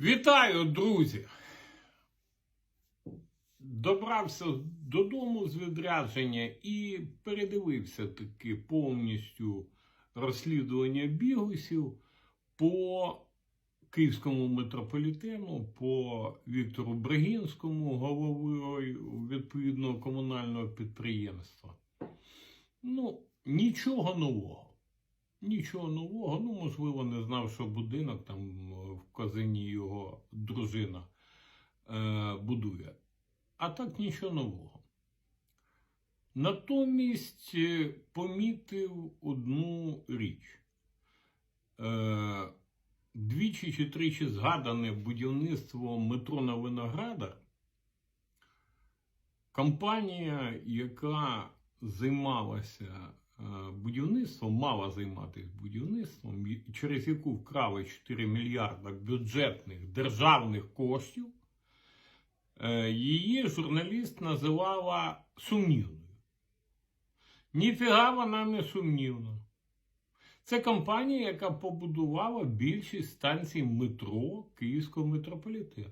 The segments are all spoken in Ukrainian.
Вітаю, друзі! Добрався додому з відрядження і передивився таки повністю розслідування бігусів по Київському метрополітену, по Віктору Брагінському, головою відповідного комунального підприємства. Ну, нічого нового. Нічого нового, ну, можливо, не знав, що будинок там е, в Казині його дружина е, будує. А так нічого нового. Натомість е, помітив одну річ. Е, двічі чи тричі згадане будівництво метро на Виноградар. Компанія, яка займалася будівництвом, мала займатися будівництвом, через яку вкрали 4 мільярда бюджетних державних коштів, е, її журналіст називала сумнівною. Ніфіга вона не сумнівна. Це компанія, яка побудувала більшість станцій метро Київського метрополітену.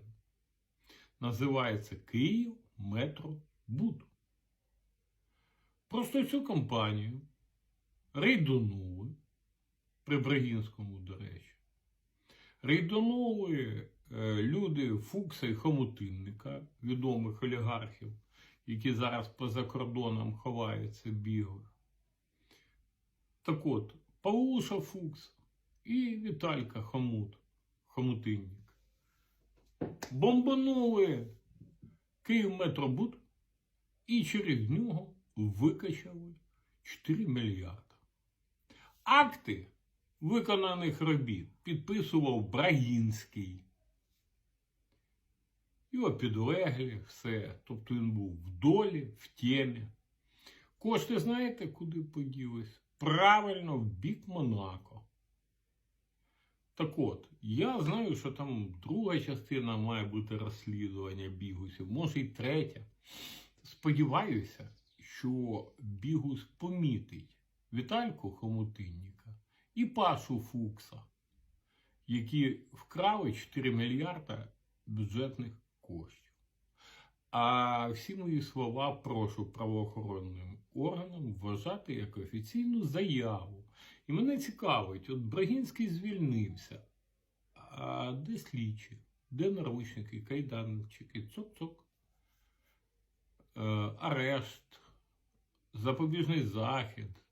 Називається Київ Метробуд. Просто цю компанію рейдонули при Брагінському, до речі. Рейдонули е, люди Фукса і Хомутинника, відомих олігархів, які зараз поза кордоном ховаються, бігають. Так от, Павлуша Фукс і Віталька Хомут, Хомутинник. Бомбанули Київ Метробуд і через нього викачали 4 мільярди. Акти виконаних робіт підписував Брагінський. Його підлеглі, все. Тобто він був в долі, в темі. Кошти знаєте, куди поділись? Правильно, в бік Монако. Так от, я знаю, що там друга частина має бути розслідування бігусів, може і третя. Сподіваюся, що бігус помітить Вітальку Хомутинніка і Пашу Фукса, які вкрали 4 мільярда бюджетних коштів. А всі мої слова прошу правоохоронним органам вважати як офіційну заяву. І мене цікавить, от Брагінський звільнився. А де слідчі? Де наручники, кайданчики, цок-цок? Е, арешт, запобіжний захід,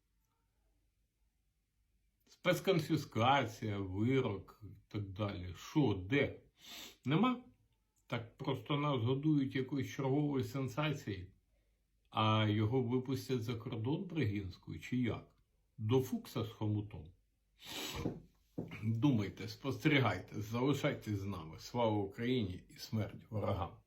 спецконфіскація, вирок і так далі. Що, де? Нема? Так просто нас годують якоюсь черговою сенсацією, а його випустять за кордон Брагінською чи як? До Фукса з хомутом. Думайте, спостерігайте, залишайтесь з нами. Слава Україні і смерть ворогам!